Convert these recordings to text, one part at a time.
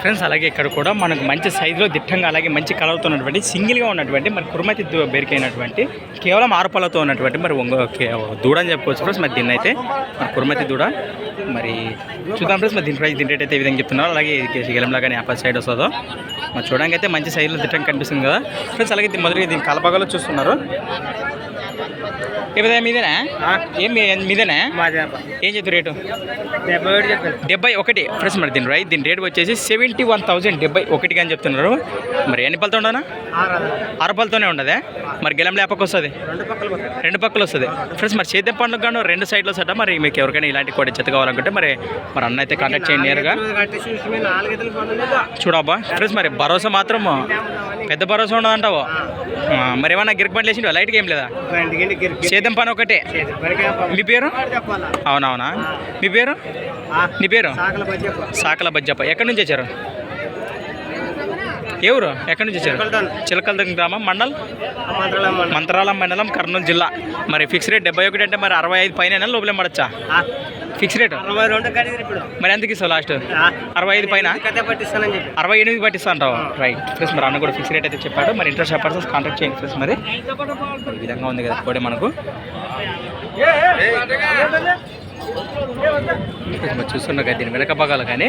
Friends అలాగే ఇక్కడ కూడా మనకు మంచి సైజులో దిట్టంగా అలాగే మంచి కలర్తో ఉన్నటువంటి సింగిల్గా ఉన్నటువంటి మరి కురుమతి బెరికైనటువంటి కేవలం ఆరు ఉన్నటువంటి మరి దూడ అని చెప్పుకోవచ్చు ఫ్రెండ్స్. మరి దీన్ని అయితే మరి కురుమతి దూడ మరి చూద్దాం ఫ్రెండ్స్. మరి దీని ప్రైస్ దీని రేట్ అయితే ఈ విధంగా చెప్తున్నారు. అలాగే గెలంలా కానీ ఆపల్ సైడ్ వస్తుందో. మరి చూడడానికి అయితే మంచి సైజులో దిట్టంగా కనిపిస్తుంది కదా. ఫ్రెండ్స్ అలాగే మొదటి మొదటిగా దీని కలపగలో చూస్తున్నారు. ఏ విధంగా మీదేనా ఏం మీదేనా ఏం చెప్పి రేటు డెబ్బై ఒకటి ఫ్రెండ్స్ మరి దీని రైట్ దీని రేట్ వచ్చేసి సెవెంటీ వన్ థౌసండ్ డెబ్బై ఒకటిగా అని చెప్తున్నారు మరి ఎన్ని పళ్ళతో ఉండనా ఆరు పళ్ళతోనే ఉండదే మరి గెలం లేపకు వస్తుంది రెండు పక్కల వస్తుంది ఫ్రెండ్స్ మరి చేద్దాం పండుగ గాను రెండు సైడ్లో సట మరి మీకు ఎవరికైనా ఇలాంటి కూడా జత కావాలనుకుంటే మరి మరి అన్న అయితే కాంటాక్ట్ చేయండి నేరుగా చూడబ్బా ఫ్రెండ్స్ మరి భరోసా మాత్రం పెద్ద భరోసా ఉండదంటావు? మరి ఏమన్నా గిరికి పంటలు వేసిండు లైట్గా ఏం లేదా? చేద్దాం పని ఒకటే. మీ పేరు? అవునవునా? మీ పేరు? నీ పేరు? సాకల బజ్జప్ప. ఎక్కడి నుంచి వచ్చారు? ఊరు ఎక్కడి నుంచి వచ్చారు చిలకలటోన్. చిలకల గ్రామం మండల్. మంత్రాలం మండలం కర్నూలు జిల్లా మరి ఫిక్స్ రేట్ డెబ్బై ఒకటి అంటే మరి అరవై ఐదు పైన లోపలే పడచ్చా ఫిక్స్ రేట్ మరి ఎంతకి ఇస్తావు లాస్ట్ అరవై ఐదు పైన అరవై ఎనిమిది పట్టిస్తా అంటావు రైట్ ఫ్రెండ్స్ మరి అన్న కూడా ఫిక్స్ రేట్ అయితే చెప్పాడు మరి ఇంట్రెస్ట్ పర్సన్స్ కాంటాక్ట్ చేయండి ఫ్రెండ్స్ మరి ఈ విధంగా ఉంది కదా కూడా మనకు చూస్తున్నా కదా దీని వెనక భాగాలు కానీ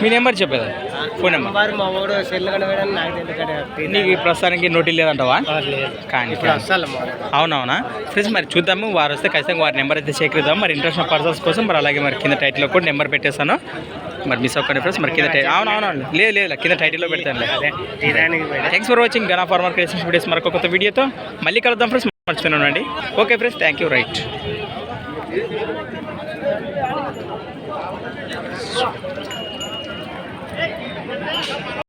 మీ నెంబర్ చెప్పేదా? Phone number? మా నాకు ప్రస్తుతానికి నోటీ లేదంటావా లేదు. కానీ ఇప్పుడు అవునవునా? ఫ్రెండ్స్ మరి చూద్దాము వారు వస్తే ఖచ్చితంగా వారి నెంబర్ అయితే సేకరిద్దాం. మరి ఇంట్రెస్ట్ పర్సన్స్ కోసం మరి అలాగే మరి కింద టైటిల్లో కూడా నెంబర్ పెట్టేస్తాను మరి మిస్ అవ్వకండి ఫ్రెండ్స్ మరి కింద టై- అవునవును లేదు లేదు కింద టైటిల్లో పెడతాను థ్యాంక్స్ ఫర్ వాచింగ్ గనా ఫార్మర్ క్రియేషన్స్ వీడియోస్ మరొక కొత్త వీడియోతో మళ్ళీ కలుద్దాం friends. మర్చిపోయినానండి okay friends thank you right